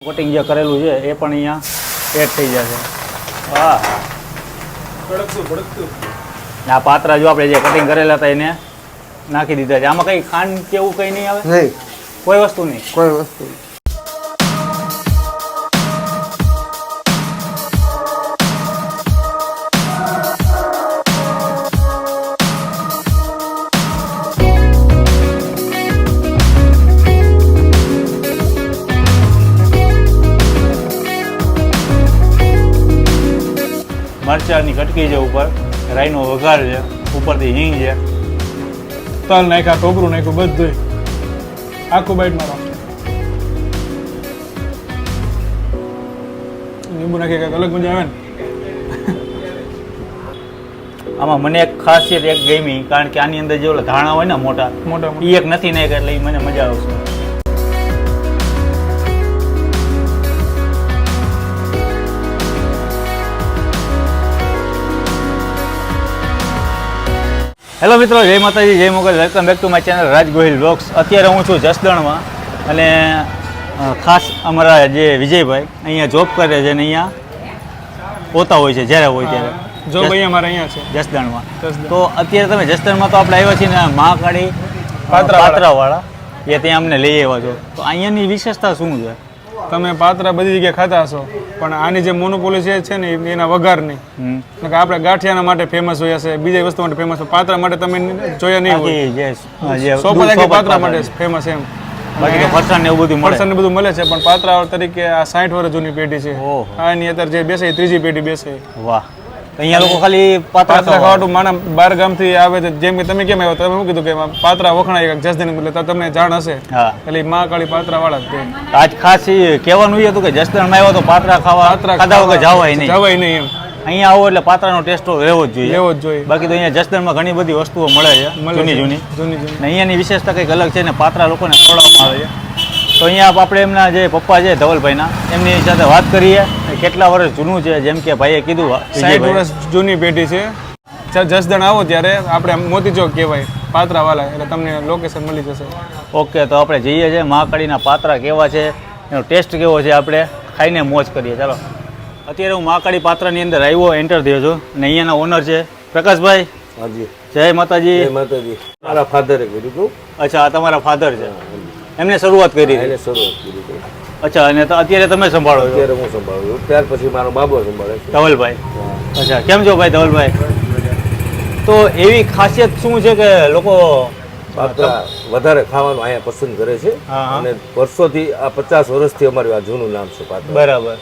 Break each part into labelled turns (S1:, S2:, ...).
S1: Coating જે કરેલું છે એ પણ અહીંયા એડ થઈ જશે. હા
S2: ભડકતું ભડકતું.
S1: આ પાત્રા જો આપણે જે કટિંગ કરેલા હતા એને નાખી દીધા છે. આમાં કંઈ ખાંડ કેવું કંઈ નહીં આવે?
S3: નહીં.
S1: કોઈ વસ્તુ નહીં.
S3: કોઈ વસ્તુ નહીં.
S1: મરચાની કટકી છે ઉપર. રાઈનો વઘાર છે. ઉપરથી હિંગ છે.
S2: તલ નાખ્યા ટોપરું નાખ્યું બધું આખું બાઈટ મારો લીંબુ નાખી કંઈક અલગ મજા આવે ને?
S1: આમાં મને એક ખાસિયત એક ગમી કારણ કે આની અંદર જે ઓલા ધાણા હોય ને મોટા
S2: મોટા
S1: એ એક નથી નાખ્યા એટલે એ મને મજા આવશે. હેલો મિત્રો જય માતાજી જય Mogal. Welcome back to my channel Raj Gohil vlogs અત્યારે હું છું જસદણમાં અને ખાસ અમારા જે વિજયભાઈ અહીંયા જોબ કરે છે અને અહીંયા પોતા હોય છે જ્યારે હોય ત્યારે.
S2: જો ભાઈ અમારે અહીંયા છે.
S1: જસદણમાં. તો અત્યારે તમે જસદણમાં તો આપણે આવ્યા છીએ ને મહાકાળી.
S2: પાત્રાવાળા.
S1: એ ત્યાં અમને લઈ આવ્યા છો. તો અહીંયાની વિશેષતા શું છે?
S2: તમે પાત્રા બધી જગ્યાએ ખાતા હશો પણ આની જે મોનોપોલી છે છે ને એના વઘારની કે આપણે ગાંઠિયાના માટે ફેમસ હોયા છે બીજી વસ્તુ માટે ફેમસ પાત્રા માટે તમે જોયા નહીં હોય.
S1: બાકી જે અ, જે
S2: સોપા
S1: દૂધ
S2: નાખી
S1: સોપા
S2: પાત્રા માટે ફેમસ એમ.
S1: ફરસાણ ને બધું
S2: ફરસાણ ને બધું મળે છે પણ પાત્રા તરીકે આ સાઠ વર્ષ જૂની પેઢી છે. આની અત્યારે જે બેસે ત્રીજી પેઢી બેસે.
S1: વાહ. અહીંયા લોકો ખાલી પાત્રા
S2: પાત્રા
S1: ખાવા.
S2: ખાવાનું માણા બાર ગામથી આવે છે. જેમ કે તમે કેમ આવ્યો? તમે શું કીધું કે પાત્રા વખણાય જસદન એટલે તમને જાણ હશે.
S1: હા.
S2: મા મહાકાળી પાત્રા વાળા જ
S1: આજ ખાસ કહેવાનું એ હતું કે જસદણમાં આવ્યો તો પાત્રા ખાવા
S2: પાત્રા
S1: ખાધા વગર જવાય નહીં.
S2: જવાય નહીં એમ.
S1: અહીંયા આવો એટલે પાત્રાનો ટેસ્ટ રહેવો જ જોઈએ.
S2: રહેવો જ જોઈએ.
S1: બાકી તો અહીંયા જસદણમાં ઘણી બધી વસ્તુઓ મળે છે જૂની જૂની.
S2: જૂની જૂની.
S1: અહીંયાની વિશેષતા કંઈક અલગ છે ને પાત્રા લોકોને ખવડાવવામાં આવે છે. તો અહીંયા આપણે એમના જે પપ્પા છે ધવલભાઈના એમની સાથે વાત કરીએ. કેટલા વર્ષ જૂનું છે? જેમ કે ભાઈએ કીધું
S2: સાઠ વર્ષ જૂની પેઢી છે. જસદણ આવો ત્યારે આપણે આમ મોતી ચોક કહેવાય પાત્રાવાલા એટલે તમને લોકેશન મળી જશે.
S1: ઓકે તો આપણે જઈએ છીએ મહાકાળીના પાત્રા કેવા છે એનો ટેસ્ટ કેવો છે આપણે ખાઈને મોજ કરીએ ચાલો. અત્યારે હું મહાકાળી પાત્રાની અંદર આવ્યો એન્ટર થયો છું અને અહીંયાના ઓનર છે. પ્રકાશભાઈ?
S3: હાજી.
S1: જય માતાજી.
S3: જય માતાજી. મારા ફાધરે કર્યું હતું.
S1: અચ્છા આ તમારા ફાધર છે. એમને શરૂઆત કરી
S3: શરૂઆત કરી
S1: અચ્છા અને તો અત્યારે તમે સંભાળો
S3: અત્યારે હું સંભાળું છું. ત્યાર પછી મારો બાબો સંભાળે છે.
S1: ધવલભાઈ. અચ્છા કેમ છો ભાઈ ધવલભાઈ? તો એવી ખાસિયત શું છે કે લોકો
S3: વધારે ખાવાનું અહીંયા પસંદ કરે છે. અને વર્ષોથી આ પચાસ વર્ષથી અમારું આ જૂનું નામ છે પાત્ર.
S1: બરાબર.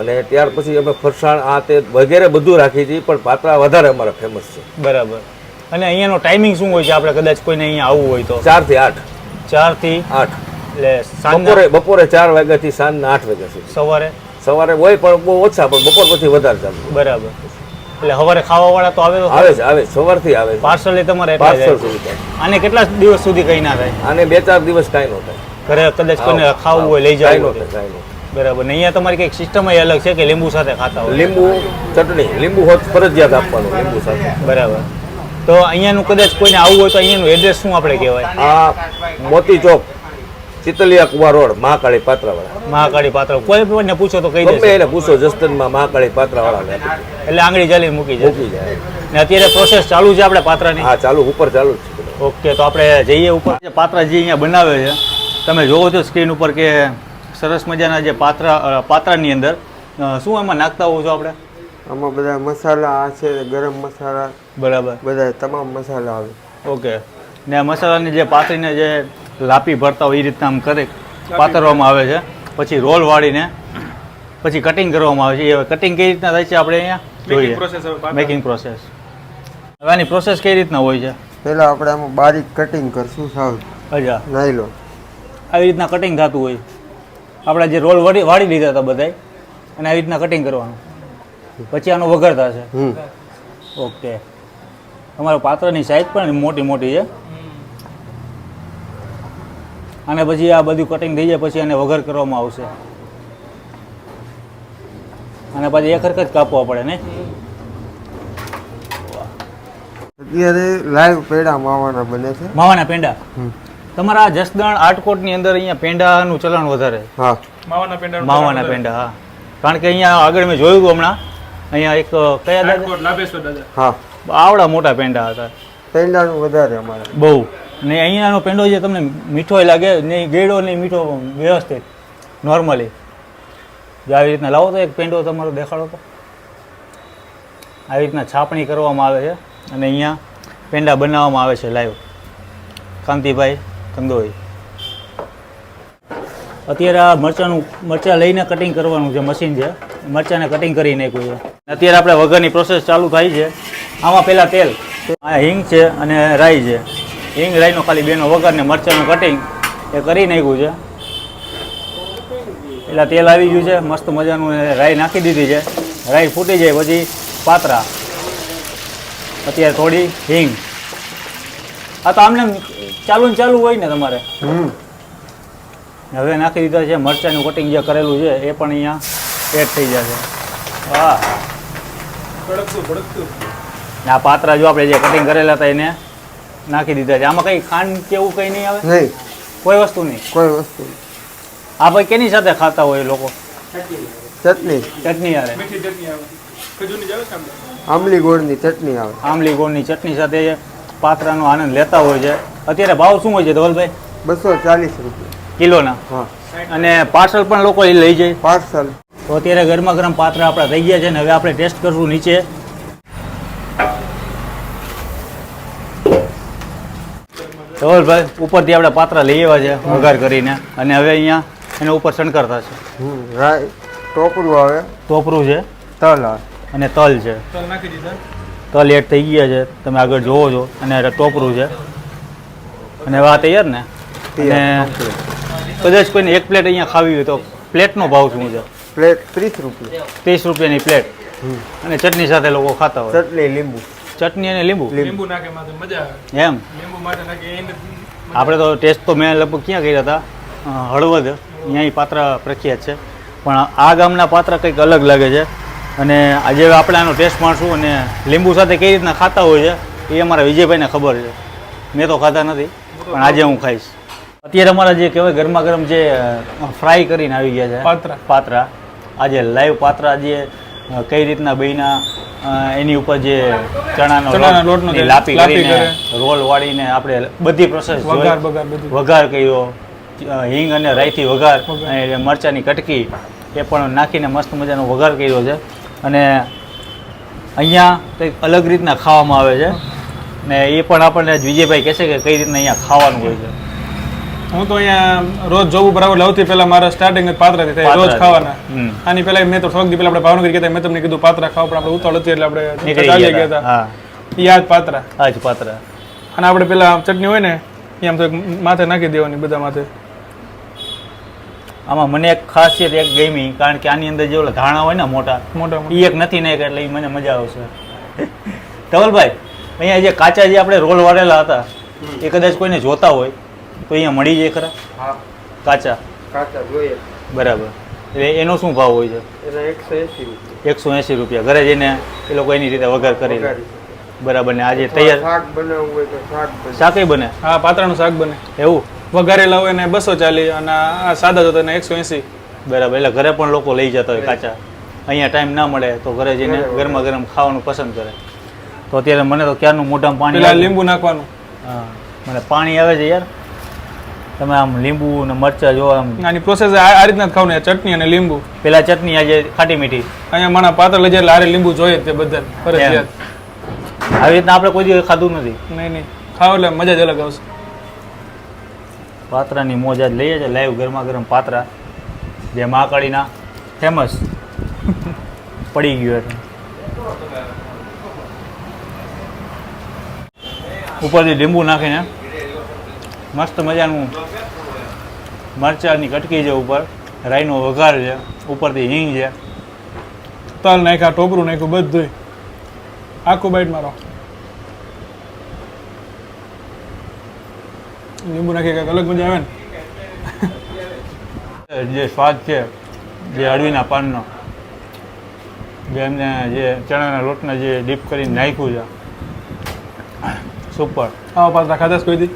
S3: અને ત્યાર પછી અમે ફરસાણ આ તે વગેરે બધું રાખીએ છીએ પણ પાત્રા વધારે અમારા ફેમસ છે.
S1: બરાબર. અને અહીંયાનો ટાઈમિંગ શું હોય છે? આપણે કદાચ કોઈને અહીંયા આવવું હોય તો.
S3: ચારથી આઠ.
S1: ચારથી
S3: આઠ.
S1: એટલે
S3: બપોરે બપોરે ચાર વાગ્યાથી સાંજના આઠ વાગ્યા સુધી.
S1: સવારે?
S3: સવારે હોય પણ બહુ ઓછા પણ બપોર પછી વધારે ચાલુ.
S1: બરાબર. એટલે સવારે ખાવાવાળા તો આવે
S3: આવે છે આવે સવારથી આવે
S1: પાર્સલ એ તમારે એટલા
S3: પાર્સલ
S1: જાય.
S3: સુધી
S1: આને કેટલા દિવસ સુધી કઈ ના થાય?
S3: આને બે ચાર દિવસ કાંઈ ન થાય.
S1: ઘરે કદાચ કોઈને ખાવું હોય લઈ જવું
S3: થાય.
S1: બરાબર. અહીંયા તમારી કંઈક સિસ્ટમ અલગ છે કે લીંબુ સાથે ખાતા હોય?
S3: લીંબુ ચટણી. લીંબુ હોત ફરજિયાત આપવાનું લીંબુ સાથે.
S1: બરાબર. તો અહીંયાનું કદાચ કોઈને આવવું હોય તો અહીંયાનું એડ્રેસ શું આપણે કહેવાય?
S3: આ મોતી ચોક. ચિતલિયા કુવા રોડ મહાકાળી પાત્રાવાળા.
S1: મહાકાળી પાત્ર કોઈ પણ પૂછો તો કહી દેશે.
S3: એટલે પૂછો જસ્તનમાં મહાકાળી પાત્રાવાળા
S1: એટલે આંગળી ચાલી મૂકી જાય
S3: મૂકી જાય.
S1: ને અત્યારે પ્રોસેસ ચાલુ છે આપણે પાત્રાની?
S3: હા ચાલુ ઉપર ચાલુ છે.
S1: ઓકે તો આપણે જઈએ ઉપર. જે પાત્રા જે અહીંયા બનાવે છે તમે જોવો છો સ્ક્રીન ઉપર કે સરસ મજાના જે પાત્રા પાત્રાની અંદર શું એમાં નાખતા હોવ છો આપણે?
S3: આમાં બધા મસાલા આ છે ગરમ મસાલા.
S1: બરાબર.
S3: બધા તમામ મસાલા આવે.
S1: ઓકે. ને આ મસાલાની જે પાત્રીને જે લાપી ભરતા હોય એ રીતના આમ કરે પાથરવામાં આવે છે. પછી રોલ વાળીને પછી કટિંગ કરવામાં આવે છે. એ કટિંગ કઈ રીતના થાય છે આપણે અહીંયા? જોઈએ. મેકિંગ પ્રોસેસ હવે આની પ્રોસેસ કઈ રીતના હોય છે?
S3: પહેલા આપણે આમાં બારીક કટિંગ કરશું સાવ
S1: અચ્છા.
S3: નાયલો.
S1: આવી રીતના કટિંગ થતું હોય. આપણે જે રોલ વાળી વાળી લીધા હતા બધાય અને આવી રીતના કટિંગ કરવાનું. પછી આનો વઘાર થશે.
S3: હમ.
S1: ઓકે. તમારા પાત્રની સાઈઝ પણ મોટી મોટી છે. અને પછી આ બધું કટિંગ થઈ જાય પછી એને વઘાર કરવામાં આવશે. અને પછી એક હરકત કાપવા પડે ને
S3: અત્યારે લાઈવ પેડા માવાના બને છે.
S1: માવાના પેંડા? તમારા જસદણ આટકોટની અંદર અહીંયા પેંડાનું ચલણ વધારે.
S3: હા.
S2: માવાના પેંડા
S1: માવાના પેંડા હા. કારણ કે અહીંયા આગળ મેં જોયું હતું હમણાં અહીંયા એક કયા દાદા.
S4: હા.
S1: આવડા મોટા પેંડા હતા.
S4: પેંડાનું વધારે અમારે.
S1: બહુ. ને અહીંયાનો પેંડો જે તમને મીઠો લાગે, ને ગેડો ને મીઠો વ્યવસ્થિત નોર્મલી જો આવી રીતના લાવો તો એક પેંડો તમારો દેખાડો તો. આવી રીતના છાપણી કરવામાં આવે છે અને અહીંયા પેંડા બનાવવામાં આવે છે લાઈવ કાંતિભાઈ કંદોઈ. અત્યારે આ મરચાંનું, મરચાં લઈને કટિંગ કરવાનું છે મશીન છે. મરચાંને કટિંગ કરી નાખ્યું છે. અત્યારે આપણે વઘારની પ્રોસેસ ચાલુ થાય છે. આમાં પહેલાં તેલ આ હિંગ છે અને રાઈ છે. હિંગ રાઈનો ખાલી બેનો વગર ને મરચાંનું કટિંગ એ કરી નાખ્યું છે. એટલે તેલ આવી ગયું છે મસ્ત મજાનું એ રાઈ નાખી દીધી છે. રાઈ ફૂટી જાય પછી પાતરા. અત્યારે થોડી હિંગ. આ તો આમને ચાલુ ને ચાલુ હોય ને તમારે.
S4: હમ.
S1: હવે નાખી દીધા છે મરચાંનું કટિંગ જે કરેલું છે એ પણ અહીંયા એડ થઈ જશે. હા
S2: ભડકતું ભડકતું.
S1: આ પાત્રા જો આપણે જે કટિંગ કરેલા હતા એને નાખી દીધા છે. આમાં કંઈ ખાંડ કેવું કંઈ નહીં આવે?
S4: નહીં.
S1: કોઈ વસ્તુ નહીં.
S4: કોઈ વસ્તુ
S1: આ ભાઈ કેની સાથે ખાતા હોય લોકો?
S4: ચટણી.
S1: ચટણી યારે
S2: મીઠી ચટણી આવે.
S4: આમલી ગોળની ચટણી આવે.
S1: આમલી ગોળની ચટણી સાથે પાત્રાનો આનંદ લેતા હોય છે. અત્યારે ભાવ શું હોય છે ધવલભાઈ?
S4: બસો ચાલીસ રૂપિયા.
S1: કિલોના?
S4: હા.
S1: અને પાર્સલ પણ લોકો એ લઈ જાય?
S4: પાર્સલ.
S1: તો અત્યારે ગરમા ગરમ પાત્રા આપણા થઈ ગયા છે ને હવે આપણે ટેસ્ટ કરશું નીચે. ધવલભાઈ ઉપરથી આપણે પાત્રા લઈ આવ્યા છે વઘાર કરીને. અને હવે અહીંયા એના ઉપર શણકર થશે
S4: હમ રાઈ ટોપરું આવે.
S1: ટોપરું છે.
S4: તલ આવે.
S1: અને તલ છે.
S2: તલ નાખી દીધા.
S1: તલ એડ થઈ ગયા છે. તમે આગળ જોવો છો. અને આ ટોપરું છે. અને હવે આ તૈયાર ને? અને કદાચ કોઈને એક પ્લેટ અહીંયા ખાવી હોય તો પ્લેટનો ભાવ શું છે?
S4: પ્લેટ ત્રીસ રૂપિયા.
S1: ત્રીસ રૂપિયાની પ્લેટ. અને ચટણી સાથે લોકો ખાતા હોય.
S4: ચટણી લીંબુ.
S1: ચટણી અને લીંબુ.
S2: લીંબુ. નાખે માથે મજા આવે.
S1: એમ?
S2: લીંબુ માટે નાખે એને
S1: આપણે તો ટેસ્ટ તો મેં લગભગ ક્યાં કર્યા હતા? હળવદ. અહીંયા પાત્રા પ્રખ્યાત છે. પણ આ ગામના પાત્રા કંઈક અલગ લાગે છે. અને આજે આપણે આનો ટેસ્ટ માણશું અને લીંબુ સાથે કઈ રીતના ખાતા હોય છે એ અમારા વિજયભાઈને ખબર છે. મેં તો ખાતા નથી પણ આજે હું ખાઈશ. અત્યારે અમારા જે કહેવાય ગરમા ગરમ જે ફ્રાય કરીને આવી ગયા છે.
S2: પાત્રા.
S1: પાત્રા. આજે લાઈવ પાત્રા જે કઈ રીતના બહીના એની ઉપર જે ચણાનો
S2: ચણાના
S1: લોટ
S2: લોટનો
S1: લાપી કરીને રોલ વાળીને આપણે બધી પ્રોસેસ
S2: વઘાર બઘાર બધી.
S1: વઘાર કર્યો. હિંગ અને રાઈથી વઘાર અને મરચાંની કટકી એ પણ નાખીને મસ્ત મજાનો વઘાર કર્યો છે. અને અહીંયા કંઈક અલગ રીતના ખાવામાં આવે છે. ને એ પણ આપણને વિજયભાઈ કહેશે કે કઈ રીતના અહીંયા ખાવાનું હોય છે.
S2: હું તો અહીંયા રોજ જોવું બરાબર લવથી પહેલા મારા સ્ટાર્ટિંગ પાત્રાથી થાય રોજ ખાવાના. આની પહેલા મેં તો થોડોક દી પહેલા આપણે ભાવનગર ગયા મેં તમને કીધું પાત્રા ખાવ પણ આપણે ઉતાળ હતી એટલે આપણે ચાલી
S1: ગયા હતા.
S2: જ પાત્રા.
S1: આજ પાત્રા.
S2: અને આપણે પેલા ચટણી હોય ને એ આમ તો માથે નાખી દેવાની બધા માથે.
S1: આમાં મને એક ખાસિયત એક ગમી કારણ કે આની અંદર જે ઓલા ધાણા હોય ને મોટા
S2: મોટા મોટા.
S1: એ એક નથી નાખ્યા એટલે એ મને મજા આવશે. ધવલભાઈ અહીંયા જે કાચા જે આપણે રોલ વાળેલા હતા એ કદાચ કોઈને જોતા હોય. તો અહીંયા મળી જાય ખરા?
S4: હા.
S1: કાચા?
S4: કાચા જોઈએ.
S1: બરાબર. એટલે એનો શું ભાવ હોય છે?
S4: એના એકસો એસી રૂપિયા.
S1: એકસો એંસી રૂપિયા. ઘરે જઈને એ લોકો એની રીતે વઘાર કરી. બરાબર. ને આજે તૈયાર
S4: શાક બનાવવું હોય તો શાક બને.
S1: બને?
S2: હા પાત્રાનું શાક બને.
S1: એવું?
S2: વઘારેલા હોય ને બસો ચાલી અને આ સાદા જોતા ને એકસો એસી.
S1: બરાબર. એટલે ઘરે પણ લોકો લઈ જતા હોય કાચા. અહીંયા ટાઈમ ના મળે તો ઘરે જઈને ગરમા ગરમ ખાવાનું પસંદ કરે. તો અત્યારે મને તો ક્યારનું મોઢામાં પાણી
S2: લીંબુ નાખવાનું.
S1: હા. મને પાણી આવે છે યાર. તમે આમ લીંબુ ને મરચાં જો આમ
S2: આની પ્રોસેસ આ રીતના જ ને ચટણી અને લીંબુ.
S1: પેલા ચટણી આજે ખાટી મીઠી.
S2: અહીંયા મારા પાત્ર લઈ જાય લારે લીંબુ જોઈએ તે બધા ફરજિયાત.
S1: આવી રીતના આપણે કોઈ દિવસ ખાધું નથી.
S2: નહીં નહીં. ખાવ એટલે મજા જ અલગ આવશે.
S1: પાત્રાની મોજ આજ લઈએ છે લાઈવ ગરમા ગરમ પાત્રા. જે મહાકાળીના ફેમસ પડી ગયું એટલે. ઉપરથી લીંબુ નાખીને મસ્ત મજાનું મરચાંની કટકી છે ઉપર. રાઈનો વઘાર છે. ઉપરથી હિંગ છે.
S2: તલ નાખ્યા ટોપરું નાખ્યું બધું આખું બાઈટ મારો લીંબુ નાખી કંઈક અલગ મજા આવે ને?
S1: જે સ્વાદ છે જે અળવીના પાનનો જે એમને જે ચણાના લોટને જે ડીપ કરીને નાખ્યું છે. સુપર.
S2: આવા પાત્રા ખાધા કોઈ દી?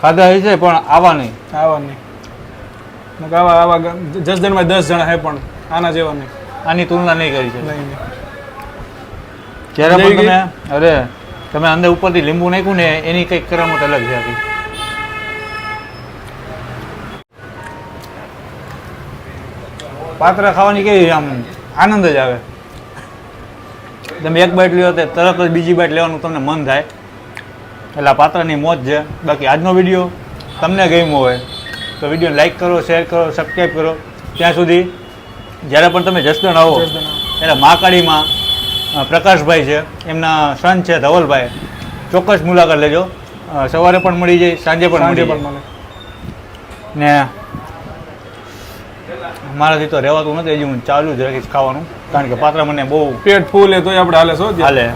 S1: ખાધા છે પણ આવા નહીં.
S2: આવા નહીં. આવા આવા દસ જસદણમાં દસ જણા હે પણ આના જેવા નહીં.
S1: આની તુલના નહીં કરી છે. જ્યારે પણ તમે અરે તમે અંદર ઉપરથી લીંબુ નાખ્યું ને એની કંઈક કરામત અલગ છે આખી. પાત્રા ખાવાની કેવી આમ? આનંદ જ આવે. તમે એક બાઈટ લ્યો તો તરત જ બીજી બાઈટ લેવાનું તમને મન થાય. એટલે પાત્રની મોત મોજ છે. બાકી આજનો વીડિયો તમને ગમ્યો હોય તો વીડિયો લાઈક કરો શેર કરો સબસ્ક્રાઈબ કરો. ત્યાં સુધી જ્યારે પણ તમે જસદણ આવો ત્યારે મહાકાળીમાં પ્રકાશભાઈ છે એમના સન છે ધવલભાઈ. ચોક્કસ મુલાકાત લેજો. સવારે પણ મળી જાય સાંજે પણ મળી જાય.
S2: મળે
S1: ને મારાથી તો રહેવાતું નથી હજી હું ચાલુ જ રાખીશ ખાવાનું. કારણ કે પાત્ર મને બહુ
S2: પેટ ફૂલે એ તોય આપણે હાલે શું
S1: હાલે.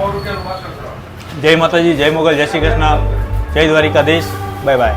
S1: જય માતાજી જય મોગલ જય શ્રી કૃષ્ણ. જય દ્વારિકાધીશ. Bye bye.